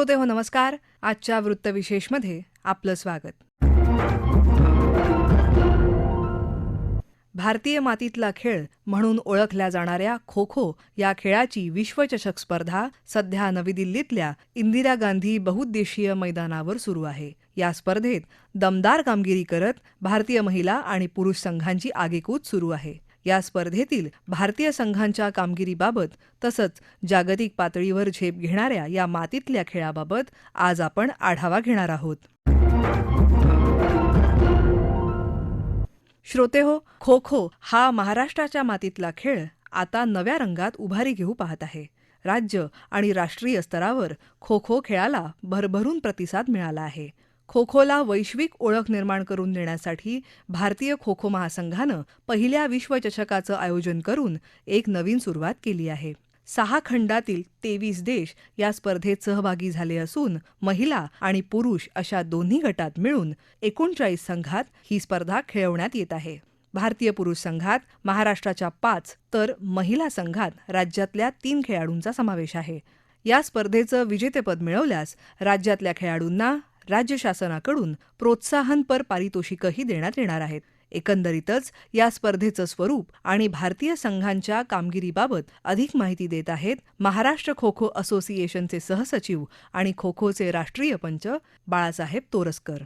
श्रोते हो नमस्कार. आजच्या वृत्तविशेषमध्ये आपलं स्वागत. भारतीय मातीतला खेळ म्हणून ओळखल्या जाणाऱ्या खो खो या खेळाची विश्वचषक स्पर्धा सध्या नवी दिल्लीतल्या इंदिरा गांधी बहुउद्देशीय मैदानावर सुरू आहे. या स्पर्धेत दमदार कामगिरी करत भारतीय महिला आणि पुरुष संघांची आगेकूच सुरू आहे. या स्पर्धेतील भारतीय संघांच्या कामगिरीबाबत तसंच जागतिक पातळीवर झेप घेणाऱ्या या मातीतल्या खेळाबाबत आज आपण आढावा घेणार आहोत. श्रोते हो खो खो हा महाराष्ट्राच्या मातीतला खेळ आता नव्या रंगात उभारी घेऊ पाहत आहे. राज्य आणि राष्ट्रीय स्तरावर खो खो खेळाला भरभरून प्रतिसाद मिळाला आहे. खो खोला वैश्विक ओळख निर्माण करून देण्यासाठी भारतीय खो खो महासंघानं पहिल्या विश्वचषकाचं आयोजन करून एक नवीन सुरुवात केली आहे. सहा खंडातील तेवीस देश या स्पर्धेत सहभागी झाले असून महिला आणि पुरुष अशा दोन्ही गटात मिळून एकोणचाळीस संघात ही स्पर्धा खेळवण्यात येत आहे. भारतीय पुरुष संघात महाराष्ट्राच्या पाच तर महिला संघात राज्यातल्या तीन खेळाडूंचा समावेश आहे. या स्पर्धेचं विजेतेपद मिळवल्यास राज्यातल्या खेळाडूंना राज्य शासनाकडून प्रोत्साहनपर पारितोषिकही देण्यात येणार आहेत. एकंदरीतच या स्पर्धेचं स्वरूप आणि भारतीय संघांच्या कामगिरीबाबत अधिक माहिती देत आहेत महाराष्ट्र खो खो असोसिएशनचे सहसचिव आणि खो खोचे राष्ट्रीय पंच बाळासाहेब तोरसकर.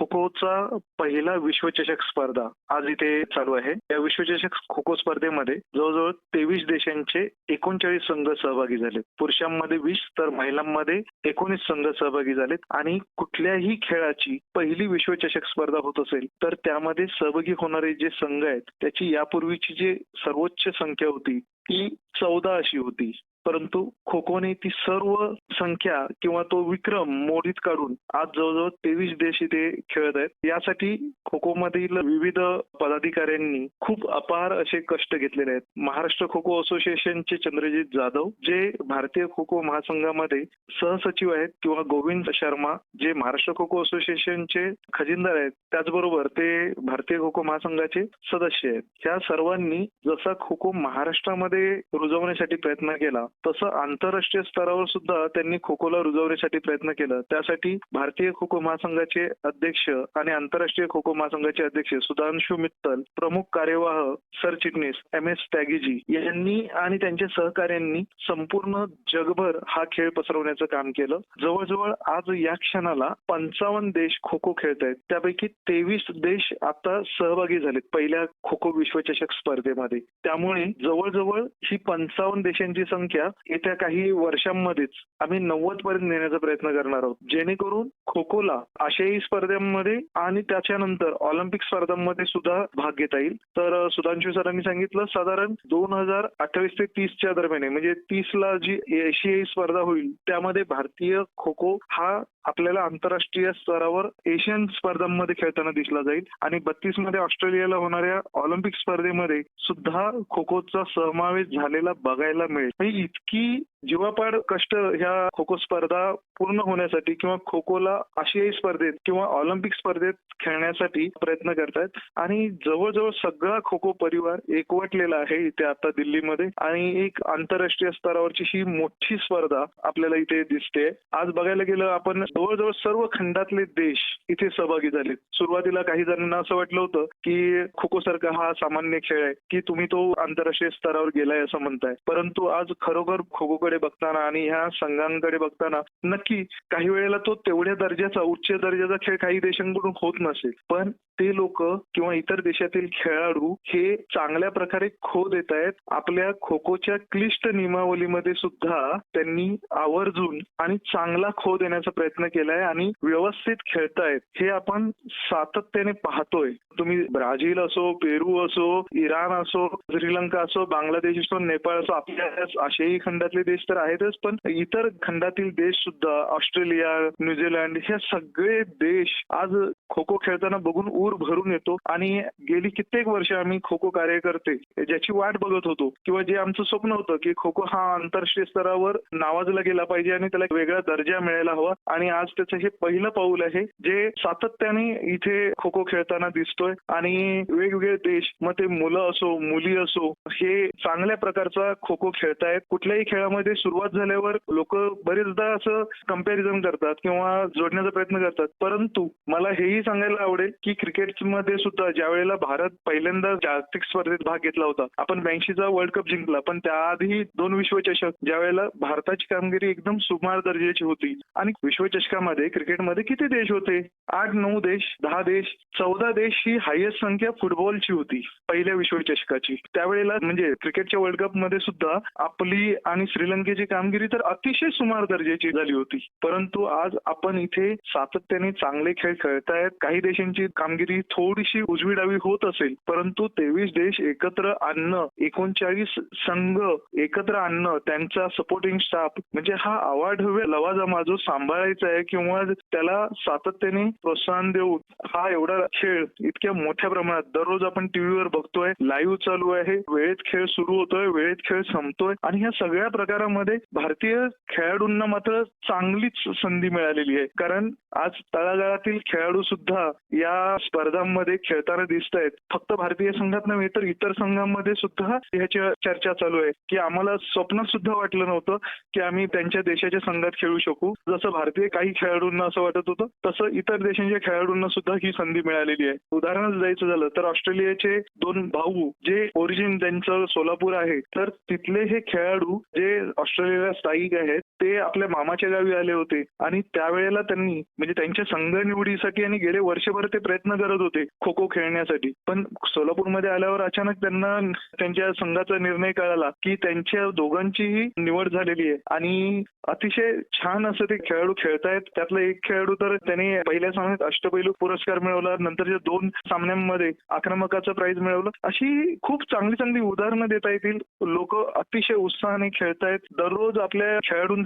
खो खोचा पहिला विश्वचषक स्पर्धा आज इथे चालू आहे. या विश्वचषक खो खो स्पर्धेमध्ये जवळजवळ तेवीस देशांचे एकोणचाळीस संघ सहभागी झालेत. पुरुषांमध्ये वीस तर महिलांमध्ये एकोणीस संघ सहभागी झालेत. आणि कुठल्याही खेळाची पहिली विश्वचषक स्पर्धा होत असेल तर त्यामध्ये सहभागी होणारे जे संघ आहेत त्याची यापूर्वीची जी सर्वोच्च संख्या होती ती चौदा अशी होती. परंतु खो खोने ती सर्व संख्या किंवा तो विक्रम मोडीत काढून आज जवळजवळ तेवीस देश इथे खेळत आहेत. यासाठी खो खो मधील विविध पदाधिकाऱ्यांनी खूप अपार असे कष्ट घेतलेले आहेत. महाराष्ट्र खो खो असोसिएशनचे चंद्रजित जाधव जे भारतीय खो खो महासंघामध्ये सहसचिव आहेत किंवा गोविंद शर्मा जे महाराष्ट्र खो खो असोसिएशनचे खजिनदार आहेत. त्याचबरोबर ते भारतीय खो खो महासंघाचे सदस्य आहेत. त्या सर्वांनी जसा खो खो महाराष्ट्रामध्ये रुजवण्यासाठी प्रयत्न केला तसं आंतरराष्ट्रीय स्तरावर सुद्धा त्यांनी खो खोला रुजवण्यासाठी प्रयत्न केला. त्यासाठी भारतीय खो खो महासंघाचे अध्यक्ष आणि आंतरराष्ट्रीय खो खो महासंघाचे अध्यक्ष सुधांशु मित्तल प्रमुख कार्यवाह सरचिटणीस एम एस टॅगीजी यांनी आणि त्यांच्या सहकार्यांनी संपूर्ण जगभर हा खेळ पसरवण्याचं काम केलं. जवळजवळ आज या क्षणाला पंचावन्न देश खो खो खेळत आहेत. त्यापैकी तेवीस देश आता सहभागी झालेत पहिल्या खो खो विश्वचषक स्पर्धेमध्ये. त्यामुळे जवळजवळ ही पंचावन्न देशांची संख्या येत्या काही वर्षांमध्येच आम्ही नव्वद पर्यंत नेण्याचा प्रयत्न करणार आहोत. जेणेकरून खो खोला आशियाई स्पर्धांमध्ये आणि त्याच्यानंतर ऑलिम्पिक स्पर्धांमध्ये सुद्धा भाग घेता येईल. तर सुधांशु सरांनी सांगितलं साधारण दोन हजार अठ्ठावीस ते तीसच्या दरम्यान म्हणजे तीस ला जी एशियाई स्पर्धा होईल त्यामध्ये भारतीय खो खो हा आपल्याला आंतरराष्ट्रीय स्तरावर एशियन स्पर्धांमध्ये खेळताना दिसला जाईल. आणि बत्तीसमध्ये ऑस्ट्रेलियाला होणाऱ्या ऑलिम्पिक स्पर्धेमध्ये सुद्धा खो खोचा समावेश झालेला बघायला मिळेल. म्हणजे म्हणजे इतकी जीवापाड कष्ट ह्या खो खो स्पर्धा पूर्ण होण्यासाठी किंवा खो खोला आशियाई स्पर्धेत किंवा ऑलिम्पिक स्पर्धेत खेळण्यासाठी प्रयत्न करतायत. आणि जवळजवळ सगळा खो खो परिवार एकवटलेला आहे इथे आता दिल्लीमध्ये. आणि एक आंतरराष्ट्रीय स्तरावरची ही मोठी स्पर्धा आपल्याला इथे दिसते आज बघायला गेलं आपण जवळजवळ सर्व खंडातले देश इथे सहभागी झाले सुरुवातीला काही जणांना असं वाटलं होतं की खो खो सारखा हा सामान्य खेळ आहे की तुम्ही तो आंतरराष्ट्रीय स्तरावर गेलाय असं म्हणताय. परंतु आज खरोखर खो संघाकडे बघताना आणि ह्या संघांकडे बघताना नक्की काही वेळेला तो तेवढ्या दर्जाचा उच्च दर्जाचा खेळ काही देशांकडून होत नसेल. पण ते लोक किंवा इतर देशातील खेळाडू हे चांगल्या प्रकारे खो देत आहेत. आपल्या खो खोच्या क्लिष्ट नियमावलीमध्ये सुद्धा त्यांनी आवर्जून आणि चांगला खो देण्याचा प्रयत्न केलाय आणि व्यवस्थित खेळतायत. हे आपण सातत्याने पाहतोय. तुम्ही ब्राझील असो पेरू असो इराण असो श्रीलंका असो बांगलादेश असो नेपाळ असो आपल्या आशियाई खंडातले देश तर आहेतच पण इतर खंडातील देश सुद्धा ऑस्ट्रेलिया न्यूझीलंड हे सगळे देश आज खो खो खेळताना बघून ऊर भरपूर भरून येतो. आणि गेली कित्येक वर्ष आम्ही खो खो कार्यकर्ते ज्याची वाट बघत होतो किंवा जे आमचं स्वप्न होतं की खो खो हा आंतरराष्ट्रीय स्तरावर नावाजला गेला पाहिजे आणि त्याला एक वेगळा दर्जा मिळायला हवा. आणि आज त्याचं हे पहिलं पाऊल आहे जे सातत्याने इथे खो खो खेळताना दिसतोय. आणि वेगवेगळे देश मग ते मुलं असो मुली असो हे चांगल्या प्रकारचा खो खो खेळतायत. कुठल्याही खेळामध्ये सुरुवात झाल्यावर लोक बरेचदा असं कंपॅरिझन करतात किंवा जोडण्याचा प्रयत्न करतात. परंतु मला हेही सांगायला आवडेल की क्रिकेटमध्ये सुद्धा ज्या वेळेला भारत पहिल्यांदा जागतिक स्पर्धेत भाग घेतला होता आपण ब्याऐंशीचा वर्ल्ड कप जिंकला. पण त्याआधी दोन विश्वचषक ज्या वेळेला भारताची कामगिरी एकदम सुमार दर्जाची होती. आणि विश्वचषकामध्ये क्रिकेटमध्ये किती देश होते? आठ नऊ देश दहा देश चौदा देश ही हायएस्ट संख्या फुटबॉलची होती पहिल्या विश्वचषकाची. त्यावेळेला म्हणजे क्रिकेटच्या वर्ल्ड कपमध्ये सुद्धा आपली आणि श्रीलंकेची कामगिरी तर अतिशय सुमार दर्जाची झाली होती. परंतु आज आपण इथे सातत्याने चांगले खेळ खेळतायत. काही देशांची कामगिरी थोडीशी उजवी डावी होत असेल परंतु तेवीस देश एकत्र आणणं एकोणचाळीस संघ एकत्र आणणं त्यांचा सपोर्टिंग स्टाफ म्हणजे हा अवाढव्य लवाजमा जो सांभाळायचा आहे किंवा त्याला सातत्याने प्रोत्साहन देऊन हा एवढा खेळ इतक्या मोठ्या प्रमाणात दररोज आपण टीव्हीवर बघतोय लाईव्ह चालू आहे वेळेत खेळ सुरू होतोय वेळेत खेळ संपतोय आणि ह्या सगळ्या प्रकारामध्ये भारतीय खेळाडूंना मात्र चांगलीच संधी मिळालेली आहे. कारण आज तळागाळातील खेळाडू सुद्धा या स्पर्धांमध्ये खेळताना दिसत आहेत फक्त भारतीय संघात नव्हे तर इतर संघांमध्ये सुद्धा ह्याची चर्चा चालू आहे. की आम्हाला स्वप्न सुद्धा वाटलं नव्हतं की आम्ही त्यांच्या देशाच्या संघात खेळू शकू. जसं भारतीय काही खेळाडूंना असं वाटत होतं तसं इतर देशांच्या खेळाडूंना सुद्धा ही संधी मिळालेली आहे. उदाहरणच द्यायचं झालं तर ऑस्ट्रेलियाचे दोन भाऊ जे ओरिजिन त्यांचं सोलापूर आहे तर तिथले हे खेळाडू जे ऑस्ट्रेलियाला स्थायिक आहेत ते आपल्या मामाच्या गावी आले होते. आणि त्यावेळेला त्यांनी म्हणजे त्यांच्या संघ निवडीसाठी आणि गेले वर्षभर ते प्रयत्न करत होते खो खो खेळण्यासाठी. पण सोलापूरमध्ये आल्यावर अचानक त्यांना त्यांच्या संघाचा निर्णय कळाला की त्यांच्या दोघांचीही निवड झालेली आहे. आणि अतिशय छान असं ते खेळाडू खेळतायत. त्यातला एक खेळाडू तर त्याने पहिल्या सामन्यात अष्टपैलू पुरस्कार मिळवला नंतरच्या दोन सामन्यांमध्ये आक्रमकाचं प्राइज मिळवलं. अशी खूप चांगली चांगली उदाहरणं देता येतील. लोक अतिशय उत्साहाने खेळतायत. दररोज आपल्या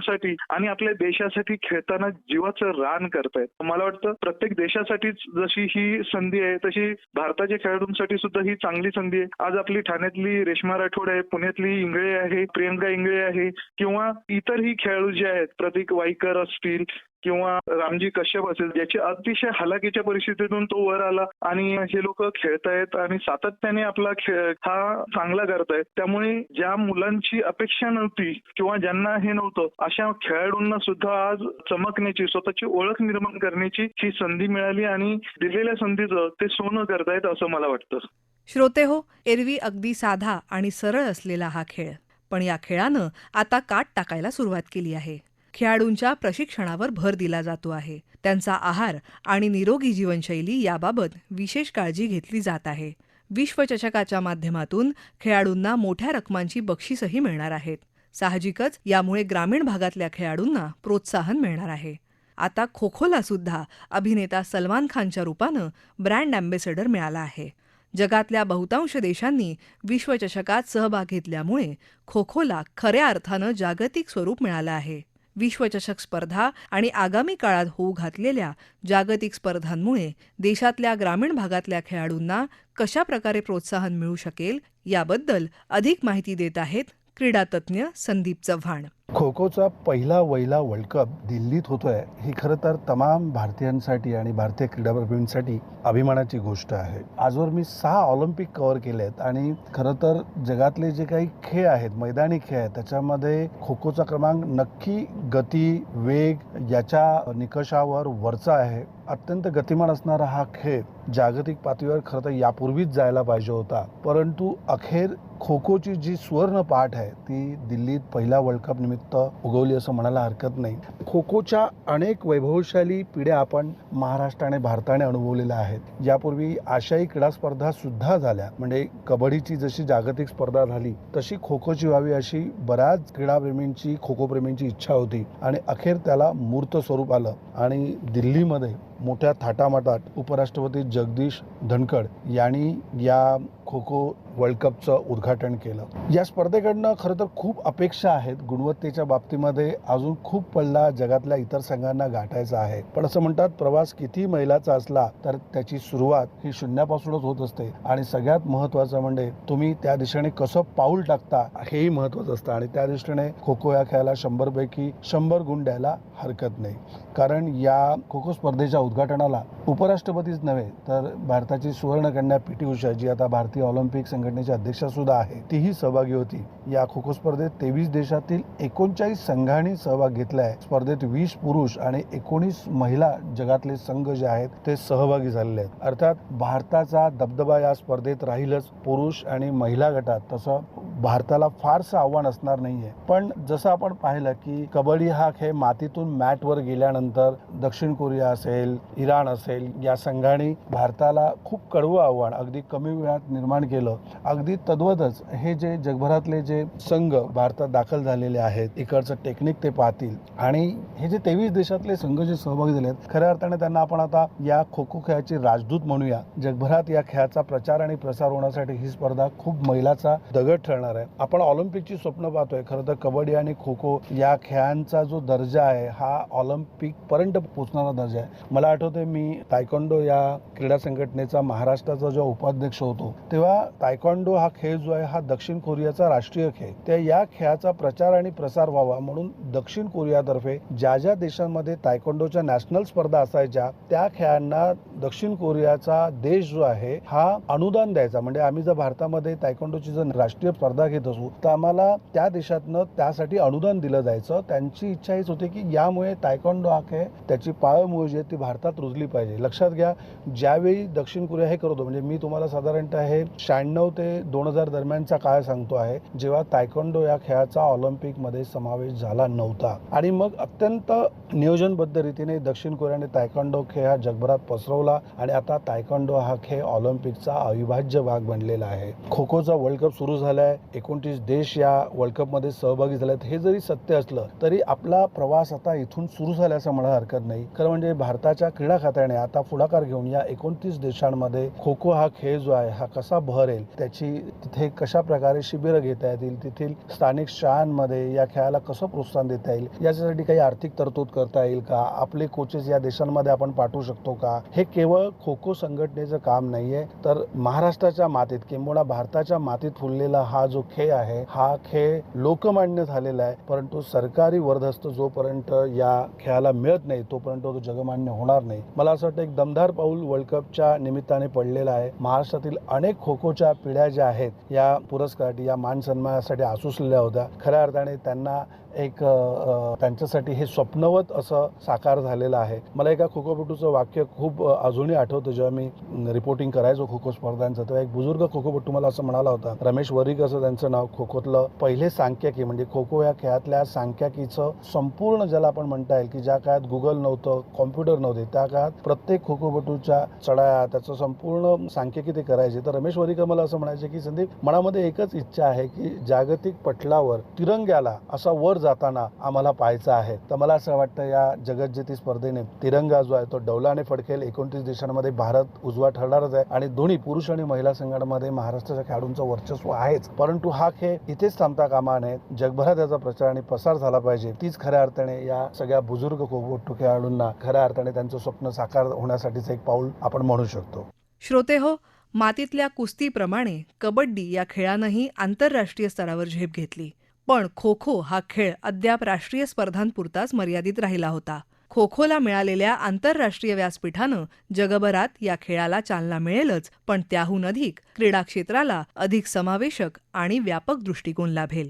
मुलांसाठी आणि आपल्या देशासाठी खेळताना जीवाचं रान करतायत. मला वाटतं प्रत्येक देशासाठीच जशी ही संधी आहे तशी भारताच्या खेळाडूंसाठी सुद्धा ही चांगली संधी आहे. आज आपली ठाण्यातली रेश्मा राठोड आहे पुण्यातली इंगळे आहे प्रियंका इंगळे आहे किंवा इतरही खेळाडू जे आहेत प्रतीक वाईकर असतील किंवा रामजी कश्यप असेल ज्याची अतिशय हलाखीच्या परिस्थितीतून तो वर आला आणि हे लोक खेळतायत आणि सातत्याने आपला खेळ हा चांगला करतायत. त्यामुळे ज्या मुलांची अपेक्षा नव्हती किंवा ज्यांना हे नव्हतं अशा खेळाडूंना सुद्धा आज चमकण्याची स्वतःची ओळख निर्माण करण्याची ही संधी मिळाली आणि दिलेल्या संधीचं ते सोनं करतायत असं मला वाटतं. श्रोते हो एरवी अगदी साधा आणि सरळ असलेला हा खेळ. पण या खेळानं आता काट टाकायला सुरुवात केली आहे. खेळाडूंच्या प्रशिक्षणावर भर दिला जातो आहे. त्यांचा आहार आणि निरोगी जीवनशैली याबाबत विशेष काळजी घेतली जात आहे. विश्वचषकाच्या माध्यमातून खेळाडूंना मोठ्या रकमांची बक्षीसही मिळणार आहेत. साहजिकच यामुळे ग्रामीण भागातल्या खेळाडूंना प्रोत्साहन मिळणार आहे. आता खो खोला सुद्धा अभिनेता सलमान खानच्या रूपानं ब्रँड अँबेसेडर मिळाला आहे. जगातल्या बहुतांश देशांनी विश्वचषकात सहभाग घेतल्यामुळे खो खोला खऱ्या अर्थानं जागतिक स्वरूप मिळालं आहे. विश्वचषक स्पर्धा आणि आगामी काळात होऊ घातलेल्या जागतिक स्पर्धांमुळे देशातल्या ग्रामीण भागातल्या खेळाडूंना कशा प्रकारे प्रोत्साहन मिळू शकेल याबद्दल अधिक माहिती देत आहेत क्रीडातज्ञ संदीप चव्हाण. खो खोचा पहिला वहिला वर्ल्ड कप दिल्लीत होतोय ही खरं तर तमाम भारतीयांसाठी आणि भारतीय क्रीडाप्रेमींसाठी अभिमानाची गोष्ट आहे. आजवर मी सहा ऑलिम्पिक कव्हर केले आहेत आणि खरं तर जगातले जे काही खेळ आहेत मैदानी खेळ आहेत त्याच्यामध्ये खो खोचा क्रमांक नक्की गती वेग याच्या निकषावर वरचा आहे. अत्यंत गतिमान असणारा हा खेळ जागतिक पातळीवर खरं तर यापूर्वीच जायला पाहिजे होता. परंतु अखेर खो खोची जी सुवर्ण पाठ आहे ती दिल्लीत पहिला वर्ल्ड कप निमित्त उगवली असं म्हणायला हरकत नाही. खो खोच्या अनेक वैभवशाली पिढ्या आपण महाराष्ट्र आणि भारताने अनुभवलेल्या आहेत. यापूर्वी आशियाई क्रीडा स्पर्धा सुद्धा झाल्या. म्हणजे कबड्डीची जशी जागतिक स्पर्धा झाली तशी खो खोची व्हावी अशी बऱ्याच क्रीडाप्रेमींची खो खो प्रेमींची इच्छा होती. आणि अखेर त्याला मूर्त स्वरूप आलं. आणि दिल्लीमध्ये मोठ्या थाटामाटात उपराष्ट्रपती जगदीश धनखड यांनी या खो खो वर्ल्ड कपचं उद्घाटन केलं. या स्पर्धेकडनं खरं तर खूप अपेक्षा आहेत. गुणवत्तेच्या बाबतीमध्ये अजून खूप पल्ला जगातल्या इतर संघांना गाठायचा आहे. पण असं म्हणतात प्रवास किती मैलाचा असला तर त्याची सुरुवात ही शून्यापासूनच होत असते. आणि सगळ्यात महत्वाचं म्हणजे तुम्ही त्या दिशेने कसं पाऊल टाकता हेही महत्त्वाचं असतं. आणि त्या दृष्टीने खो खो या खेळाला शंभरपैकी शंभर गुण द्यायला हरकत नाही. कारण या खो खो स्पर्धेच्या उद्घाटनाला उपराष्ट्रपतीच नव्हे तर भारताची सुवर्णकन्या पी टी उषा जी आता भारतीय ऑलिम्पिक संघ संघटनेची अध्यक्षा सुद्धा आहे. तीही सहभागी होती. या खो खो स्पर्धेत तेवीस देशातील एकोणचाळीस संघांनी सहभाग घेतलाय स्पर्धेत वीस पुरुष आणि एकोणीस महिला जगातले संघ जे आहेत ते सहभागी झालेले आहेत. अर्थात भारताचा दबदबा या स्पर्धेत राहीलच. पुरुष आणि महिला गटात तसं भारताला फारसं आव्हान असणार नाहीये. पण जसं आपण पाहिलं की कबड्डी हा खेळ मातीतून मॅटवर गेल्यानंतर दक्षिण कोरिया असेल इराण असेल या संघाने भारताला खूप कडवं आव्हान अगदी कमी वेळात निर्माण केलं. अगदी तद्वतच हे जे जगभरातले जे संघ भारतात दाखल झालेले आहेत इकडचं टेक्निक ते पाहतील. आणि हे जे तेवीस देशातले संघ जे सहभागी झाले आहेत खऱ्या अर्थाने त्यांना आपण आता या खो खो खेळाची राजदूत म्हणूया. जगभरात या खेळाचा प्रचार आणि प्रसार होण्यासाठी ही स्पर्धा खूप मैलाचा दगड ठरणार आहे. आपण ऑलिम्पिकची स्वप्न पाहतोय. खरं तर कबड्डी आणि खो खो या खेळांचा जो दर्जा आहे हा ऑलिम्पिक पर्यंत पोहोचणारा दर्जा आहे. मला आठवतंय मी तायकोंडो या क्रीडा संघटनेचा महाराष्ट्राचा जो उपाध्यक्ष होतो तेव्हा तायकोंडो हा खेळ जो आहे हा दक्षिण कोरियाचा राष्ट्रीय खेळ. त्या या खेळाचा प्रचार आणि प्रसार व्हावा म्हणून दक्षिण कोरियातर्फे ज्या ज्या देशांमध्ये तायकोंडोच्या नॅशनल स्पर्धा असायच्या त्या खेळांना दक्षिण कोरियाचा देश जो आहे हा अनुदान द्यायचा. म्हणजे आम्ही जर भारतामध्ये तायकोंडोची जर राष्ट्रीय स्पर्धा घेत असू तर आम्हाला त्या देशातनं त्यासाठी अनुदान दिलं जायचं. त्यांची इच्छा हीच होती की यामुळे तायकोंडो हा खेळ त्याची पाळमुळे जी आहे ती भारतात रुजली पाहिजे. लक्षात घ्या ज्यावेळी दक्षिण कोरिया हे करतो म्हणजे मी तुम्हाला साधारणतः हे शहाण्णव ते दोन हजार दरम्यानचा काळ सांगतो आहे जेव्हा तायकोंडो या खेळाचा ऑलिम्पिकमध्ये समावेश झाला नव्हता. आणि मग अत्यंत नियोजनबद्ध रीतीने दक्षिण कोरियाने तायकोंडो खेळ हा जगभरात पसरवला आणि आता तायकोंडो हा खेळ ऑलिम्पिकचा अविभाज्य भाग बनलेला आहे. खो खोचा वर्ल्ड कप सुरू झालाय एकोणतीस देश या वर्ल्ड कपमध्ये सहभागी झाले आहेत हे जरी सत्य असलं तरी आपला प्रवास आता इथून सुरू झाला असं मला हरकत नाही. खरं म्हणजे भारताच्या क्रीडा खात्याने आता पुढाकार घेऊन या एकोणतीस देशांमध्ये खो खो हा खेळ जो आहे हा कसा बहरेल त्याची तिथे कशा प्रकारे शिबिरं घेता येतील तेथील स्थानिक शाळांमध्ये या खेळाला कसं प्रोत्साहन देता येईल याच्यासाठी काही आर्थिक तरतूद करता येईल का आपले कोचेस या देशांमध्ये आपण पाठवू शकतो का हे केवळ खो खो संघटनेचं काम नाहीये तर महाराष्ट्राच्या मातीत किंबहुना भारताच्या मातीत फुललेला हा जो खेळ आहे. हा खेळ लोकमान्य झालेला आहे. परंतु सरकारी वर्धस्त जोपर्यंत या खेळाला मिळत नाही तोपर्यंत तो जगमान्य होणार नाही. मला असं वाटतं एक दमदार पाऊल वर्ल्ड कपच्या निमित्ताने पडलेला आहे. महाराष्ट्रातील अनेक खो खोच्या पिढ्या ज्या आहेत या पुरस्कारासाठी या मान सन्मानासाठी आसुसलेल्या होत्या. खऱ्या अर्थाने त्यांना एक त्यांच्यासाठी हे स्वप्नवत असं साकार झालेलं आहे. मला एका खोखोपटूचं वाक्य खूप अजूनही आठवतं जेव्हा मी रिपोर्टिंग करायचो खो खो स्पर्धांचं तेव्हा एक बुजुर्ग खोखोपटू मला असं म्हणाला होता रमेश वरिक असं त्यांचं नाव खो खोतलं पहिले सांख्यकी म्हणजे खो खो या खेळातल्या सांख्यकीचं संपूर्ण ज्याला आपण म्हणता येईल की ज्या काळात गुगल नव्हतं कॉम्प्युटर नव्हते त्या काळात प्रत्येक खोखोपटूच्या चढाया त्याचं संपूर्ण सांख्यकी ते करायचे. तर रमेश वरिकर मला असं म्हणायचे की संदीप मनामध्ये एकच इच्छा आहे की जागतिक पटलावर तिरंग्याला असा वर जाताना आम्हाला पाहायचं आहे. तर मला असं वाटतं या जगज्जेती स्पर्धेने तिरंगा जो आहे तो डौलाने फडकेल. एकोणतीस देशांमध्ये भारत उजवा ठरणारच आहे आणि दोन्ही पुरुष आणि महिला संघांमध्ये महाराष्ट्राच्या खेळाडूंचं वर्चस्व आहेच. परंतु हा खेळ इथेच थांबता कामा नये. जगभरात याचा प्रचार आणि प्रसार झाला पाहिजे. तीच खऱ्या अर्थाने या सगळ्या बुजुर्ग कोबोट्टू खेळाडूंना खऱ्या अर्थाने त्यांचं स्वप्न साकार होण्यासाठीच एक पाऊल आपण म्हणू शकतो. श्रोते हो मातीतल्या कुस्तीप्रमाणे कबड्डी या खेळानंही आंतरराष्ट्रीय स्तरावर झेप घेतली. पण खो खो हा खेळ अद्याप राष्ट्रीय स्पर्धांपुरताच मर्यादित राहिला होता. खो खोला मिळालेल्या आंतरराष्ट्रीय व्यासपीठानं जगभरात या खेळाला चालना मिळेलच पण त्याहून अधिक क्रीडा क्षेत्राला अधिक समावेशक आणि व्यापक दृष्टिकोन लाभेल.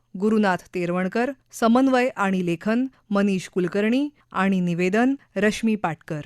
गुरुनाथ तेरवणकर समन्वय आणि लेखन मनीष कुलकर्णी आणि निवेदन रश्मी पाटकर.